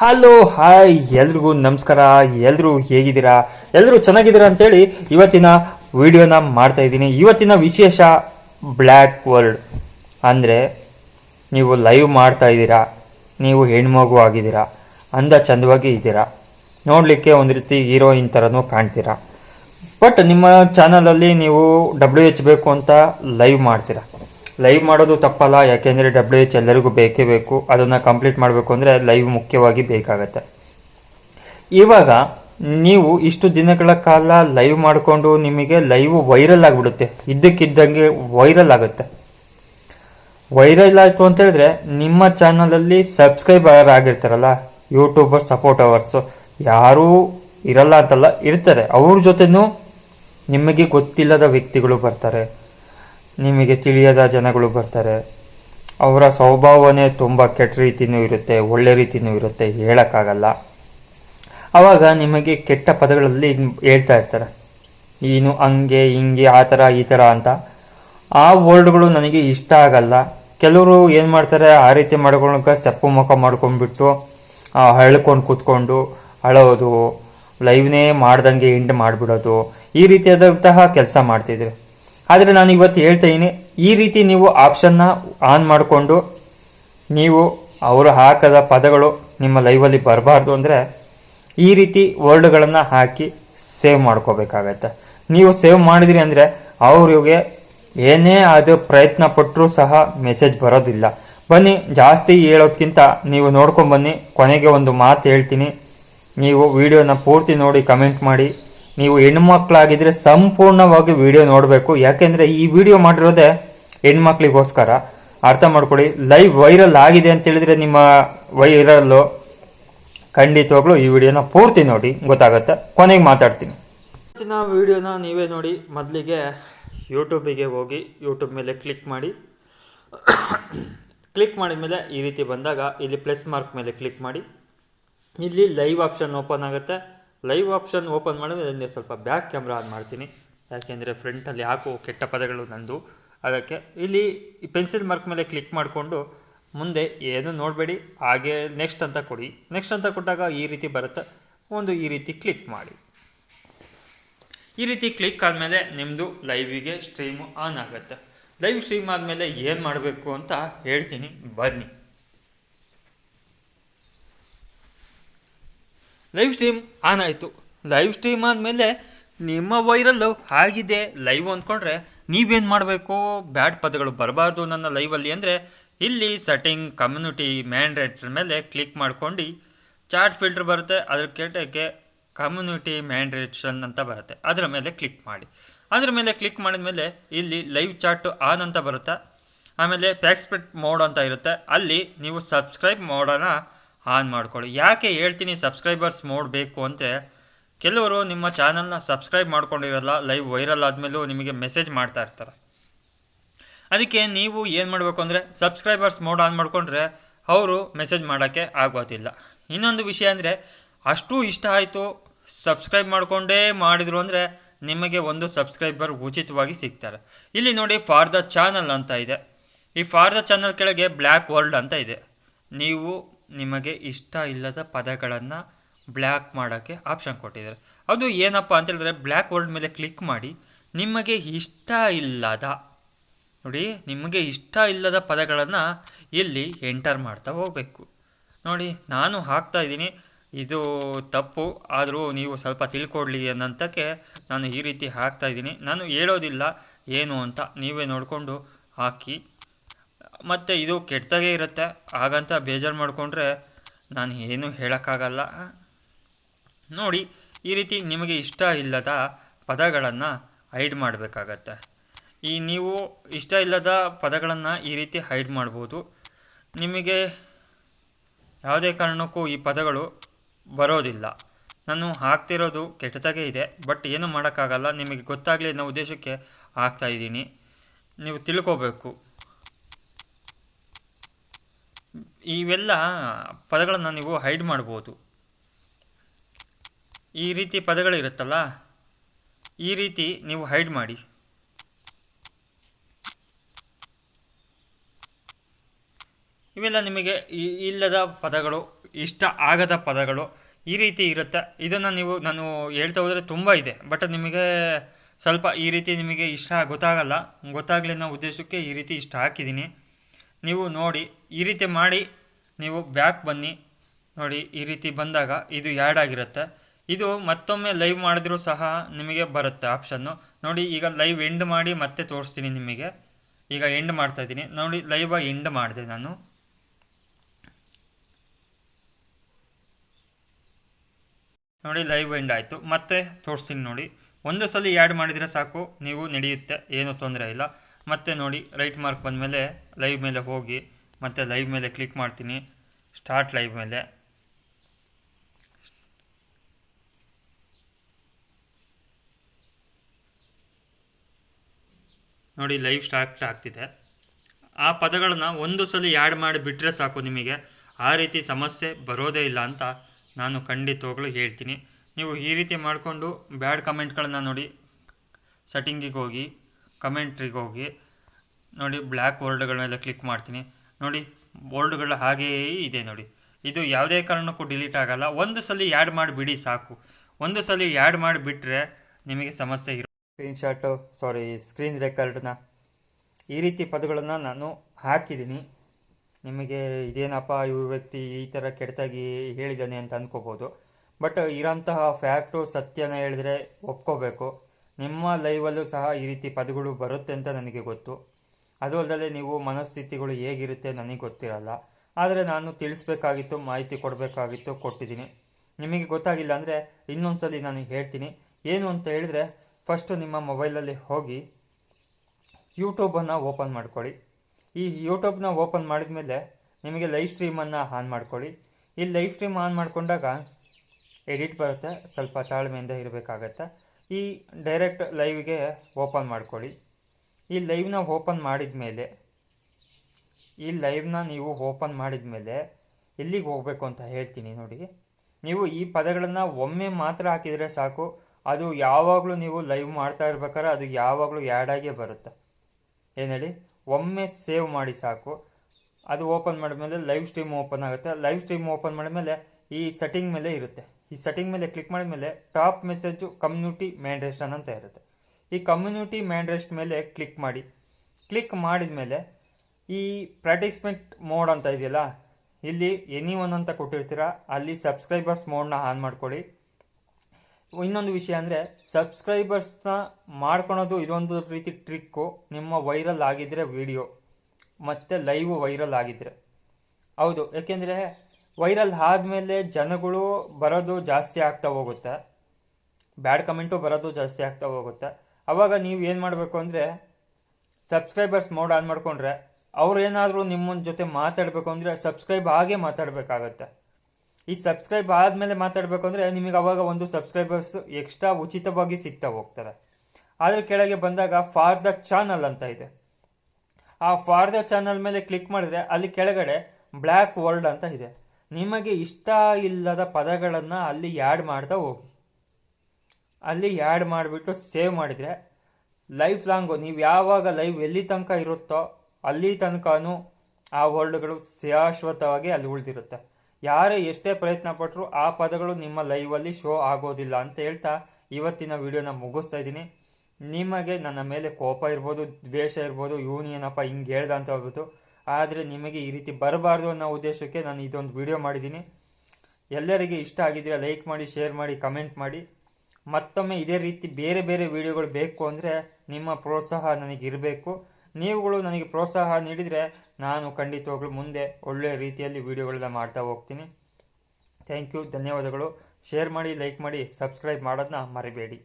Hello hi ಎಲ್ರಿಗೂ ನಮಸ್ಕಾರ. ಎಲ್ರು ಹೇಗಿದ್ದೀರಾ? ಎಲ್ಲರೂ ಚೆನ್ನಾಗಿದ್ದೀರಾ ಅಂತೇಳಿ ಇವತ್ತಿನ ವಿಡಿಯೋನ ಮಾಡ್ತಾ ಇದ್ದೀನಿ. ಇವತ್ತಿನ ವಿಶೇಷ ಬ್ಲ್ಯಾಕ್ ವರ್ಲ್ಡ್ ಅಂದರೆ ನೀವು ಲೈವ್ ಮಾಡ್ತಾ ಇದ್ದೀರಾ? ನೀವು ಹೆಣ್ಮಗು ಆಗಿದ್ದೀರಾ? ಅಂದ ಚಂದವಾಗಿ ಇದ್ದೀರಾ? ನೋಡಲಿಕ್ಕೆ ಒಂದು ರೀತಿ ಹೀರೋಯಿನ್ ಥರನೂ ಕಾಣ್ತೀರಾ? ಬಟ್ ನಿಮ್ಮ ಚಾನಲಲ್ಲಿ ನೀವು ಡಬ್ಲ್ಯೂ ಎಚ್ ಬೇಕು ಅಂತ ಲೈವ್ ಮಾಡ್ತೀರಾ? ಲೈವ್ ಮಾಡೋದು ತಪ್ಪಲ್ಲ, ಯಾಕೆಂದರೆ ಡಬ್ಲ್ಯೂ ಎಚ್ ಎಲ್ಲರಿಗೂ ಬೇಕೇ ಬೇಕು. ಅದನ್ನು ಕಂಪ್ಲೀಟ್ ಮಾಡಬೇಕು ಅಂದರೆ ಲೈವ್ ಮುಖ್ಯವಾಗಿ ಬೇಕಾಗತ್ತೆ. ಇವಾಗ, ನೀವು ಇಷ್ಟು ದಿನಗಳ ಕಾಲ ಲೈವ್ ಮಾಡಿಕೊಂಡು ನಿಮಗೆ ಲೈವ್ ವೈರಲ್ ಆಗಿಬಿಡುತ್ತೆ. ಇದ್ದಕ್ಕಿದ್ದಂಗೆ ವೈರಲ್ ಆಗುತ್ತೆ. ವೈರಲ್ ಆಯಿತು ಅಂತ ಹೇಳಿದ್ರೆ, ನಿಮ್ಮ ಚಾನಲಲ್ಲಿ ಸಬ್ಸ್ಕ್ರೈಬರ್ ಆಗಿರ್ತಾರಲ್ಲ ಯೂಟ್ಯೂಬರ್ ಸಪೋರ್ಟ್ ಅವರ್ಸ್ ಯಾರೂ ಇರಲ್ಲ ಅಂತಲ್ಲ, ಇರ್ತಾರೆ. ಅವ್ರ ಜೊತೆನೂ ನಿಮಗೆ ಗೊತ್ತಿಲ್ಲದ ವ್ಯಕ್ತಿಗಳು ಬರ್ತಾರೆ. ನಿಮಗೆ ತಿಳಿಯದ ಜನಗಳು ಬರ್ತಾರೆ. ಅವರ ಸ್ವಭಾವನೇ ತುಂಬ ಕೆಟ್ಟ ರೀತಿಯೂ ಇರುತ್ತೆ, ಒಳ್ಳೆ ರೀತಿಯೂ ಇರುತ್ತೆ, ಹೇಳೋಕ್ಕಾಗಲ್ಲ. ಆವಾಗ ನಿಮಗೆ ಕೆಟ್ಟ ಪದಗಳಲ್ಲಿ ಹೇಳ್ತಾ ಇರ್ತಾರೆ. ಏನು ಹಂಗೆ, ಹಿಂಗೆ, ಆ ಥರ, ಈ ಥರ ಅಂತ. ಆ ವರ್ಡ್ಗಳು ನನಗೆ ಇಷ್ಟ ಆಗಲ್ಲ. ಕೆಲವರು ಏನು ಮಾಡ್ತಾರೆ, ಆ ರೀತಿ ಮಾಡ್ಕೊಳಕ್ಕೆ ಸೆಪ್ಪು ಮುಖ ಮಾಡ್ಕೊಂಡ್ಬಿಟ್ಟು ಹಳ್ಕೊಂಡು ಕೂತ್ಕೊಂಡು, ಅಳೋದು, ಲೈವ್ನೇ ಮಾಡ್ದಂಗೆ ಎಂಡ್ ಮಾಡಿಬಿಡೋದು, ಈ ರೀತಿಯಾದಂತಹ ಕೆಲಸ ಮಾಡ್ತಿದ್ರು. ಆದರೆ ನಾನು ಇವತ್ತು ಹೇಳ್ತಾ ಇದ್ದೀನಿ ಈ ರೀತಿ ನೀವು ಆಪ್ಷನ್ನ ಆನ್ ಮಾಡಿಕೊಂಡು ನೀವು ಅವರು ಹಾಕದ ಪದಗಳು ನಿಮ್ಮ ಲೈವಲ್ಲಿ ಬರಬಾರ್ದು ಅಂದರೆ ಈ ರೀತಿ ವರ್ಡ್ಗಳನ್ನು ಹಾಕಿ ಸೇವ್ ಮಾಡ್ಕೋಬೇಕಾಗತ್ತೆ. ನೀವು ಸೇವ್ ಮಾಡಿದ್ರಿ ಅಂದರೆ ಅವ್ರಿಗೆ ಏನೇ ಅದು ಪ್ರಯತ್ನ ಪಟ್ಟರೂ ಸಹ ಮೆಸೇಜ್ ಬರೋದಿಲ್ಲ. ಬನ್ನಿ, ಜಾಸ್ತಿ ಹೇಳೋದಕ್ಕಿಂತ ನೀವು ನೋಡ್ಕೊಂಡು ಬನ್ನಿ. ಕೊನೆಗೆ ಒಂದು ಮಾತು ಹೇಳ್ತೀನಿ. ನೀವು ವಿಡಿಯೋನ ಪೂರ್ತಿ ನೋಡಿ, ಕಮೆಂಟ್ ಮಾಡಿ. ನೀವು ಹೆಣ್ಮಕ್ಳಾಗಿದ್ರೆ ಸಂಪೂರ್ಣವಾಗಿ ವಿಡಿಯೋ ನೋಡಬೇಕು. ಯಾಕೆಂದ್ರೆ ಈ ವಿಡಿಯೋ ಮಾಡಿರೋದೇ ಹೆಣ್ಮಕ್ಳಿಗೋಸ್ಕರ. ಅರ್ಥ ಮಾಡ್ಕೊಳ್ಳಿ, ಲೈವ್ ವೈರಲ್ ಆಗಿದೆ ಅಂತ ಹೇಳಿದ್ರೆ ನಿಮ್ಮ ವೈರಲ್ಲು ಖಂಡಿತವಾಗ್ಲೂ ಈ ವಿಡಿಯೋನ ಪೂರ್ತಿ ನೋಡಿ, ಗೊತ್ತಾಗುತ್ತೆ. ಕೊನೆಗೆ ಮಾತಾಡ್ತೀನಿ. ಇವತ್ತಿನ ವಿಡಿಯೋನ ನೀವೇ ನೋಡಿ, ಮೊದಲಿಗೆ ಯೂಟ್ಯೂಬಿಗೆ ಹೋಗಿ ಯೂಟ್ಯೂಬ್ ಮೇಲೆ ಕ್ಲಿಕ್ ಮಾಡಿ. ಕ್ಲಿಕ್ ಮಾಡಿದ ಮೇಲೆ ಈ ರೀತಿ ಬಂದಾಗ ಇಲ್ಲಿ ಪ್ಲಸ್ ಮಾರ್ಕ್ ಮೇಲೆ ಕ್ಲಿಕ್ ಮಾಡಿ. ಇಲ್ಲಿ ಲೈವ್ ಆಪ್ಷನ್ ಓಪನ್ ಆಗುತ್ತೆ. ಲೈವ್ ಆಪ್ಷನ್ ಓಪನ್ ಮಾಡಿದ್ರೆ ನನಗೆ ಸ್ವಲ್ಪ ಬ್ಯಾಕ್ ಕ್ಯಾಮ್ರಾ ಆನ್ ಮಾಡ್ತೀನಿ. ಯಾಕೆಂದರೆ ಫ್ರಂಟಲ್ಲಿ ಯಾಕೋ ಕೆಟ್ಟ ಪದಗಳು ನಂದು. ಅದಕ್ಕೆ ಇಲ್ಲಿ ಈ ಪೆನ್ಸಿಲ್ ಮಾರ್ಕ್ ಮೇಲೆ ಕ್ಲಿಕ್ ಮಾಡಿಕೊಂಡು ಮುಂದೆ ಏನು ನೋಡಬೇಡಿ, ಹಾಗೆ ನೆಕ್ಸ್ಟ್ ಅಂತ ಕೊಡಿ. ನೆಕ್ಸ್ಟ್ ಅಂತ ಕೊಟ್ಟಾಗ ಈ ರೀತಿ ಬರುತ್ತೆ. ಒಂದು ಈ ರೀತಿ ಕ್ಲಿಕ್ ಮಾಡಿ. ಈ ರೀತಿ ಕ್ಲಿಕ್ ಆದಮೇಲೆ ನಿಮ್ಮದು ಲೈವಿಗೆ ಸ್ಟ್ರೀಮು ಆನ್ ಆಗುತ್ತೆ. ಲೈವ್ ಸ್ಟ್ರೀಮ್ ಆದಮೇಲೆ ಏನು ಮಾಡಬೇಕು ಅಂತ ಹೇಳ್ತೀನಿ. ಬನ್ನಿ. ಲೈವ್ ಸ್ಟ್ರೀಮ್ ಆನ್ ಆಯಿತು. ಲೈವ್ ಸ್ಟ್ರೀಮ್ ಆದಮೇಲೆ ನಿಮ್ಮ ವೈರಲ್ಲು ಆಗಿದೆ. ಲೈವ್ ಅಂದ್ಕೊಂಡ್ರೆ ನೀವೇನು ಮಾಡಬೇಕು? ಬ್ಯಾಡ್ ಪದಗಳು ಬರಬಾರ್ದು ನನ್ನ ಲೈವಲ್ಲಿ ಅಂದರೆ ಇಲ್ಲಿ ಸೆಟ್ಟಿಂಗ್, ಕಮ್ಯುನಿಟಿ ಮ್ಯಾಂಡ್ರೇಟ್ರ್ ಮೇಲೆ ಕ್ಲಿಕ್ ಮಾಡ್ಕೊಂಡು ಚಾಟ್ ಫಿಲ್ಟರ್ ಬರುತ್ತೆ. ಅದ್ರ ಕೆಟಕ್ಕೆ ಕಮ್ಯುನಿಟಿ ಮ್ಯಾಂಡ್ರೇಷನ್ ಅಂತ ಬರುತ್ತೆ. ಅದರ ಮೇಲೆ ಕ್ಲಿಕ್ ಮಾಡಿ. ಅದರ ಮೇಲೆ ಕ್ಲಿಕ್ ಮಾಡಿದ ಮೇಲೆ ಇಲ್ಲಿ ಲೈವ್ ಚಾಟು ಆನ್ ಅಂತ ಬರುತ್ತೆ? ಆಮೇಲೆ ಪ್ಯಾಕ್ಸ್ಪೆಟ್ ಮೋಡ್ ಅಂತ ಇರುತ್ತೆ. ಅಲ್ಲಿ ನೀವು ಸಬ್ಸ್ಕ್ರೈಬ್ ಮೋಡನ್ನು ಆನ್ ಮಾಡ್ಕೊಳ್ಳಿ. ಯಾಕೆ ಹೇಳ್ತೀನಿ ಸಬ್ಸ್ಕ್ರೈಬರ್ಸ್ ಮೋಡ್ ಬೇಕು ಅಂದರೆ, ಕೆಲವರು ನಿಮ್ಮ ಚಾನಲ್ನ ಸಬ್ಸ್ಕ್ರೈಬ್ ಮಾಡ್ಕೊಂಡಿರಲ್ಲ, ಲೈವ್ ವೈರಲ್ ಆದಮೇಲೂ ನಿಮಗೆ ಮೆಸೇಜ್ ಮಾಡ್ತಾ ಇರ್ತಾರೆ. ಅದಕ್ಕೆ ನೀವು ಏನು ಮಾಡಬೇಕು ಅಂದರೆ, ಸಬ್ಸ್ಕ್ರೈಬರ್ಸ್ ಮೋಡ್ ಆನ್ ಮಾಡಿಕೊಂಡ್ರೆ ಅವರು ಮೆಸೇಜ್ ಮಾಡೋಕ್ಕೆ ಆಗೋದಿಲ್ಲ. ಇನ್ನೊಂದು ವಿಷಯ ಅಂದರೆ, ಅಷ್ಟು ಇಷ್ಟ ಆಯಿತು ಸಬ್ಸ್ಕ್ರೈಬ್ ಮಾಡಿಕೊಂಡೇ ಮಾಡಿದರು ಅಂದರೆ, ನಿಮಗೆ ಒಂದು ಸಬ್ಸ್ಕ್ರೈಬರ್ ಉಚಿತವಾಗಿ ಸಿಗ್ತಾರೆ. ಇಲ್ಲಿ ನೋಡಿ ಫಾರ್ ದ ಚಾನಲ್ ಅಂತ ಇದೆ. ಈ ಫಾರ್ ದ ಚಾನಲ್ ಕೆಳಗೆ ಬ್ಲ್ಯಾಕ್ ವರ್ಲ್ಡ್ ಅಂತ ಇದೆ. ನೀವು ನಿಮಗೆ ಇಷ್ಟ ಇಲ್ಲದ ಪದಗಳನ್ನು ಬ್ಲ್ಯಾಕ್ ಮಾಡೋಕ್ಕೆ ಆಪ್ಷನ್ ಕೊಟ್ಟಿದ್ದಾರೆ. ಅದು ಏನಪ್ಪ ಅಂತ ಹೇಳಿದ್ರೆ ಬ್ಲ್ಯಾಕ್ ವರ್ಡ್ ಮೇಲೆ ಕ್ಲಿಕ್ ಮಾಡಿ ನಿಮಗೆ ಇಷ್ಟ ಇಲ್ಲದ, ನೋಡಿ ನಿಮಗೆ ಇಷ್ಟ ಇಲ್ಲದ ಪದಗಳನ್ನು ಇಲ್ಲಿ ಎಂಟರ್ ಮಾಡ್ತಾ ಹೋಗಬೇಕು. ನೋಡಿ ನಾನು ಹಾಕ್ತಾ ಇದ್ದೀನಿ, ಇದು ತಪ್ಪು, ಆದರೂ ನೀವು ಸ್ವಲ್ಪ ತಿಳ್ಕೊಡ್ಲಿ ಅನ್ನೋಂಥಕ್ಕೆ ನಾನು ಈ ರೀತಿ ಹಾಕ್ತಾ ಇದ್ದೀನಿ. ನಾನು ಹೇಳೋದಿಲ್ಲ ಏನು ಅಂತ ನೀವೇ ನೋಡಿಕೊಂಡು ಹಾಕಿ. ಮತ್ತು ಇದು ಕೆಟ್ಟದಾಗೆ ಇರುತ್ತೆ. ಹಾಗಂತ ಬೇಜಾರು ಮಾಡಿಕೊಂಡ್ರೆ ನಾನು ಏನೂ ಹೇಳೋಕ್ಕಾಗಲ್ಲ. ನೋಡಿ, ಈ ರೀತಿ ನಿಮಗೆ ಇಷ್ಟ ಇಲ್ಲದ ಪದಗಳನ್ನು ಹೈಡ್ ಮಾಡಬೇಕಾಗತ್ತೆ. ಈ ನೀವು ಇಷ್ಟ ಇಲ್ಲದ ಪದಗಳನ್ನು ಈ ರೀತಿ ಹೈಡ್ ಮಾಡ್ಬೋದು. ನಿಮಗೆ ಯಾವುದೇ ಕಾರಣಕ್ಕೂ ಈ ಪದಗಳು ಬರೋದಿಲ್ಲ. ನಾನು ಹಾಕ್ತಿರೋದು ಕೆಟ್ಟದಾಗೆ ಇದೆ, ಬಟ್ ಏನು ಮಾಡೋಕ್ಕಾಗಲ್ಲ. ನಿಮಗೆ ಗೊತ್ತಾಗಲಿ ಅನ್ನೋ ಉದ್ದೇಶಕ್ಕೆ ಹಾಕ್ತಾ ಇದ್ದೀನಿ. ನೀವು ತಿಳ್ಕೋಬೇಕು. ಇವೆಲ್ಲ ಪದಗಳನ್ನು ನೀವು ಹೈಡ್ ಮಾಡ್ಬೋದು. ಈ ರೀತಿ ಪದಗಳಿರುತ್ತಲ್ಲ, ಈ ರೀತಿ ನೀವು ಹೈಡ್ ಮಾಡಿ. ಇವೆಲ್ಲ ನಿಮಗೆ ಇಲ್ಲದ ಪದಗಳು, ಇಷ್ಟ ಆಗದ ಪದಗಳು ಈ ರೀತಿ ಇರುತ್ತೆ. ಇದನ್ನು ನೀವು, ನಾನು ಹೇಳ್ತಾ ಹೋದರೆ ತುಂಬ ಇದೆ, ಬಟ್ ನಿಮಗೆ ಸ್ವಲ್ಪ ಈ ರೀತಿ ನಿಮಗೆ ಇಷ್ಟ ಗೊತ್ತಾಗಲ್ಲ. ಗೊತ್ತಾಗಲಿ ಅನ್ನೋ ಉದ್ದೇಶಕ್ಕೆ ಈ ರೀತಿ ಇಷ್ಟ ಹಾಕಿದ್ದೀನಿ. ನೀವು ನೋಡಿ, ಈ ರೀತಿ ಮಾಡಿ ನೀವು ಬ್ಯಾಕ್ ಬನ್ನಿ. ನೋಡಿ, ಈ ರೀತಿ ಬಂದಾಗ ಇದು ಆ್ಯಡ್ ಆಗಿರುತ್ತೆ. ಇದು ಮತ್ತೊಮ್ಮೆ ಲೈವ್ ಮಾಡಿದ್ರೂ ಸಹ ನಿಮಗೆ ಬರುತ್ತೆ ಆಪ್ಷನ್ನು ನೋಡಿ, ಈಗ ಲೈವ್ ಎಂಡ್ ಮಾಡಿ ಮತ್ತೆ ತೋರಿಸ್ತೀನಿ ನಿಮಗೆ. ಈಗ ಎಂಡ್ ಮಾಡ್ತಾ ಇದ್ದೀನಿ. ನೋಡಿ ಲೈವ್ ಎಂಡ್ ಮಾಡಿದೆ ನಾನು. ನೋಡಿ ಲೈವ್ ಎಂಡ್ ಆಯಿತು. ಮತ್ತೆ ತೋರಿಸ್ತೀನಿ ನೋಡಿ. ಒಂದು ಸಲ ಆ್ಯಡ್ ಮಾಡಿದರೆ ಸಾಕು. ನೀವು ನಡೆಯುತ್ತೆ. ಏನು ತೊಂದರೆ ಇಲ್ಲ. ಮತ್ತೆ ನೋಡಿ ರೈಟ್ ಮಾರ್ಕ್ ಬಂದಮೇಲೆ ಲೈವ್ ಮೇಲೆ ಹೋಗಿ. ಮತ್ತೆ ಲೈವ್ ಮೇಲೆ ಕ್ಲಿಕ್ ಮಾಡ್ತೀನಿ. ಸ್ಟಾರ್ಟ್ ಲೈವ್ ಮೇಲೆ. ನೋಡಿ ಲೈವ್ ಸ್ಟಾರ್ಟ್ ಆಗ್ತಿದೆ. ಆ ಪದಗಳನ್ನು ಒಂದು ಸಲ ಆ್ಯಡ್ ಮಾಡಿ ಬಿಟ್ಟರೆ ಸಾಕು ನಿಮಗೆ. ಆ ರೀತಿ ಸಮಸ್ಯೆ ಬರೋದೇ ಇಲ್ಲ ಅಂತ ನಾನು ಖಂಡಿತವಾಗ್ಲೂ ಹೇಳ್ತೀನಿ. ನೀವು ಈ ರೀತಿ ಮಾಡಿಕೊಂಡು ಬ್ಯಾಡ್ ಕಮೆಂಟ್ಗಳನ್ನು ನೋಡಿ. ಸೆಟ್ಟಿಂಗಿಗೆ ಹೋಗಿ ಕಮೆಂಟ್ರಿಗೆ ಹೋಗಿ. ನೋಡಿ ಬ್ಲ್ಯಾಕ್ ವರ್ಡ್ಗಳ ಮೇಲೆ ಕ್ಲಿಕ್ ಮಾಡ್ತೀನಿ. ನೋಡಿ ವರ್ಡ್ಗಳು ಹಾಗೆಯೇ ಇದೆ ನೋಡಿ. ಇದು ಯಾವುದೇ ಕಾರಣಕ್ಕೂ ಡಿಲೀಟ್ ಆಗಲ್ಲ. ಒಂದು ಸಲ ಆ್ಯಡ್ ಮಾಡಿಬಿಡಿ ಸಾಕು. ಒಂದು ಸಲ ಆ್ಯಡ್ ಮಾಡಿಬಿಟ್ರೆ ನಿಮಗೆ ಸಮಸ್ಯೆ ಇರೋ ಸ್ಕ್ರೀನ್ಶಾಟು ಸಾರಿ ಸ್ಕ್ರೀನ್ ರೆಕಾರ್ಡ್ನ ಈ ರೀತಿ ಪದಗಳನ್ನು ನಾನು ಹಾಕಿದ್ದೀನಿ. ನಿಮಗೆ ಇದೇನಪ್ಪ ಇವ ವ್ಯಕ್ತಿ ಈ ಥರ ಕೆಟ್ಟದಾಗಿ ಹೇಳಿದ್ದಾನೆ ಅಂತ ಅಂದ್ಕೋಬೋದು ಬಟ್ ಇರೋಂತಹ ಫ್ಯಾಕ್ಟು ಸತ್ಯನ ಹೇಳಿದ್ರೆ ಒಪ್ಕೋಬೇಕು. ನಿಮ್ಮ ಲೈವಲ್ಲೂ ಸಹ ಈ ರೀತಿ ಪದಗಳು ಬರುತ್ತೆ ಅಂತ ನನಗೆ ಗೊತ್ತು. ಅದು ಅಲ್ಲದೆ ನೀವು ಮನಸ್ಥಿತಿಗಳು ಹೇಗಿರುತ್ತೆ ನನಗೆ ಗೊತ್ತಿರಲ್ಲ. ಆದರೆ ನಾನು ತಿಳಿಸ್ಬೇಕಾಗಿತ್ತು, ಮಾಹಿತಿ ಕೊಡಬೇಕಾಗಿತ್ತು, ಕೊಟ್ಟಿದ್ದೀನಿ. ನಿಮಗೆ ಗೊತ್ತಾಗಿಲ್ಲ ಅಂದರೆ ಇನ್ನೊಂದ್ಸಲಿ ನಾನು ಹೇಳ್ತೀನಿ. ಏನು ಅಂತ ಹೇಳಿದ್ರೆ ಫಸ್ಟು ನಿಮ್ಮ ಮೊಬೈಲಲ್ಲಿ ಹೋಗಿ ಯೂಟ್ಯೂಬನ್ನು ಓಪನ್ ಮಾಡ್ಕೊಳ್ಳಿ. ಈ ಯೂಟ್ಯೂಬ್ನ ಓಪನ್ ಮಾಡಿದ ಮೇಲೆ ನಿಮಗೆ ಲೈವ್ ಸ್ಟ್ರೀಮನ್ನು ಆನ್ ಮಾಡ್ಕೊಳ್ಳಿ. ಈ ಲೈವ್ ಸ್ಟ್ರೀಮ್ ಆನ್ ಮಾಡಿಕೊಂಡಾಗ ಎಡಿಟ್ ಬರುತ್ತೆ, ಸ್ವಲ್ಪ ತಾಳ್ಮೆಯಿಂದ ಇರಬೇಕಾಗತ್ತೆ. ಈ ಡೈರೆಕ್ಟ್ ಲೈವ್ಗೆ ಓಪನ್ ಮಾಡ್ಕೊಳ್ಳಿ. ಈ ಲೈವ್ನ ಓಪನ್ ಮಾಡಿದ ಮೇಲೆ ಈ ಲೈವ್ನ ನೀವು ಓಪನ್ ಮಾಡಿದ ಮೇಲೆ ಎಲ್ಲಿಗೆ ಹೋಗಬೇಕು ಅಂತ ಹೇಳ್ತೀನಿ ನೋಡಿ. ನೀವು ಈ ಪದಗಳನ್ನು ಒಮ್ಮೆ ಮಾತ್ರ ಹಾಕಿದರೆ ಸಾಕು. ಅದು ಯಾವಾಗಲೂ ನೀವು ಲೈವ್ ಮಾಡ್ತಾ ಇರ್ಬೇಕಾದ್ರೆ ಅದು ಯಾವಾಗಲೂ ಆ್ಯಡಾಗೇ ಬರುತ್ತೆ. ಏನು ಹೇಳಿ? ಒಮ್ಮೆ ಸೇವ್ ಮಾಡಿ ಸಾಕು. ಅದು ಓಪನ್ ಮಾಡಿದ್ಮೇಲೆ ಲೈವ್ ಸ್ಟ್ರೀಮ್ ಓಪನ್ ಆಗುತ್ತೆ. ಲೈವ್ ಸ್ಟ್ರೀಮ್ ಓಪನ್ ಮಾಡಿದ್ಮೇಲೆ ಈ ಸೆಟ್ಟಿಂಗ್ ಮೇಲೆ ಇರುತ್ತೆ. ಈ ಸೆಟ್ಟಿಂಗ್ ಮೇಲೆ ಕ್ಲಿಕ್ ಮಾಡಿದ ಮೇಲೆ ಟಾಪ್ ಮೆಸೇಜು ಕಮ್ಯುನಿಟಿ ಮ್ಯಾಂಡ್ರೇಷನ್ ಅಂತ ಇರುತ್ತೆ. ಈ ಕಮ್ಯುನಿಟಿ ಮ್ಯಾಂಡ್ರೆಸ್ಟ್ ಮೇಲೆ ಕ್ಲಿಕ್ ಮಾಡಿ. ಕ್ಲಿಕ್ ಮಾಡಿದ ಮೇಲೆ ಈ ಪ್ರಾಟಿಸ್ಮೆಂಟ್ ಮೋಡ್ ಅಂತ ಇದೆಯಲ್ಲ, ಇಲ್ಲಿ ಎನಿ ಒನ್ ಅಂತ ಕೊಟ್ಟಿರ್ತೀರ, ಅಲ್ಲಿ ಸಬ್ಸ್ಕ್ರೈಬರ್ಸ್ ಮೋಡ್ನ ಆನ್ ಮಾಡ್ಕೊಳ್ಳಿ. ಇನ್ನೊಂದು ವಿಷಯ ಅಂದರೆ ಸಬ್ಸ್ಕ್ರೈಬರ್ಸ್ನ ಮಾಡ್ಕೊಳೋದು ಇದೊಂದು ರೀತಿ ಟ್ರಿಕ್ಕು ನಿಮ್ಮ ವೈರಲ್ ಆಗಿದ್ದರೆ ವಿಡಿಯೋ ಮತ್ತು ಲೈವ್ ವೈರಲ್ ಆಗಿದ್ದರೆ ಹೌದು, ಯಾಕೆಂದರೆ ವೈರಲ್ ಆದಮೇಲೆ ಜನಗಳು ಬರೋದು ಜಾಸ್ತಿ ಆಗ್ತಾ ಹೋಗುತ್ತೆ. ಬ್ಯಾಡ್ ಕಮೆಂಟು ಬರೋದು ಜಾಸ್ತಿ ಆಗ್ತಾ ಹೋಗುತ್ತೆ. ಅವಾಗ ನೀವು ಏನು ಮಾಡಬೇಕು ಅಂದರೆ ಸಬ್ಸ್ಕ್ರೈಬರ್ಸ್ ಮೋಡ್ ಆನ್ ಮಾಡಿಕೊಂಡ್ರೆ ಅವ್ರು ಏನಾದರೂ ನಿಮ್ಮ ಜೊತೆ ಮಾತಾಡಬೇಕು ಅಂದರೆ ಸಬ್ಸ್ಕ್ರೈಬ್ ಆಗೇ ಮಾತಾಡಬೇಕಾಗತ್ತೆ. ಈ ಸಬ್ಸ್ಕ್ರೈಬ್ ಆದಮೇಲೆ ಮಾತಾಡಬೇಕು ಅಂದರೆ ನಿಮಗೆ ಅವಾಗ ಒಂದು ಸಬ್ಸ್ಕ್ರೈಬರ್ಸ್ ಎಕ್ಸ್ಟ್ರಾ ಉಚಿತವಾಗಿ ಸಿಗ್ತಾ ಹೋಗ್ತಾರೆ. ಆದರೆ ಕೆಳಗೆ ಬಂದಾಗ ಫಾರ್ ದ ಚಾನಲ್ ಅಂತ ಇದೆ. ಆ ಫಾರ್ ದ ಚಾನಲ್ ಮೇಲೆ ಕ್ಲಿಕ್ ಮಾಡಿದ್ರೆ ಅಲ್ಲಿ ಕೆಳಗಡೆ ಬ್ಲ್ಯಾಕ್ ವರ್ಡ್ ಅಂತ ಇದೆ. ನಿಮಗೆ ಇಷ್ಟ ಇಲ್ಲದ ಪದಗಳನ್ನು ಅಲ್ಲಿ ಆ್ಯಡ್ ಮಾಡ್ತಾ ಹೋಗಿ. ಅಲ್ಲಿ ಆ್ಯಡ್ ಮಾಡಿಬಿಟ್ಟು ಸೇವ್ ಮಾಡಿದರೆ ಲೈಫ್ ಲಾಂಗು ನೀವು ಯಾವಾಗ ಲೈವ್ ಎಲ್ಲಿ ತನಕ ಇರುತ್ತೋ ಅಲ್ಲಿ ತನಕನೂ ಆ ವರ್ಡ್ಗಳು ಶಾಶ್ವತವಾಗಿ ಅಲ್ಲಿ ಉಳಿದಿರುತ್ತೆ. ಯಾರೇ ಎಷ್ಟೇ ಪ್ರಯತ್ನ ಪಟ್ಟರು ಆ ಪದಗಳು ನಿಮ್ಮ ಲೈವಲ್ಲಿ ಶೋ ಆಗೋದಿಲ್ಲ ಅಂತ ಹೇಳ್ತಾ ಇವತ್ತಿನ ವಿಡಿಯೋನ ಮುಗಿಸ್ತಾ ಇದ್ದೀನಿ. ನಿಮಗೆ ನನ್ನ ಮೇಲೆ ಕೋಪ ಇರ್ಬೋದು, ದ್ವೇಷ ಇರ್ಬೋದು, ಇವನು ಏನಪ್ಪ ಹಿಂಗೆ ಹೇಳ್ದ ಅಂತ ಹೇಳ್ಬೋದು ಆದರೆ ನಿಮಗೆ ಈ ರೀತಿ ಬರಬಾರ್ದು ಅನ್ನೋ ಉದ್ದೇಶಕ್ಕೆ ನಾನು ಇದೊಂದು ವಿಡಿಯೋ ಮಾಡಿದ್ದೀನಿ. ಎಲ್ಲರಿಗೆ ಇಷ್ಟ ಆಗಿದ್ರೆ ಲೈಕ್ ಮಾಡಿ ಶೇರ್ ಮಾಡಿ ಕಮೆಂಟ್ ಮಾಡಿ. ಮತ್ತೊಮ್ಮೆ ಇದೇ ರೀತಿ ಬೇರೆ ಬೇರೆ ವಿಡಿಯೋಗಳು ಬೇಕು ಅಂದರೆ ನಿಮ್ಮ ಪ್ರೋತ್ಸಾಹ ನನಗೆ ಇರಬೇಕು. ನೀವುಗಳು ನನಗೆ ಪ್ರೋತ್ಸಾಹ ನೀಡಿದರೆ ನಾನು ಖಂಡಿತವಾಗ್ಲೂ ಮುಂದೆ ಒಳ್ಳೆಯ ರೀತಿಯಲ್ಲಿ ವಿಡಿಯೋಗಳನ್ನ ಮಾಡ್ತಾ ಹೋಗ್ತೀನಿ. ಥ್ಯಾಂಕ್ ಯು ಧನ್ಯವಾದಗಳು. ಶೇರ್ ಮಾಡಿ ಲೈಕ್ ಮಾಡಿ ಸಬ್ಸ್ಕ್ರೈಬ್ ಮಾಡೋದನ್ನ ಮರಿಬೇಡಿ.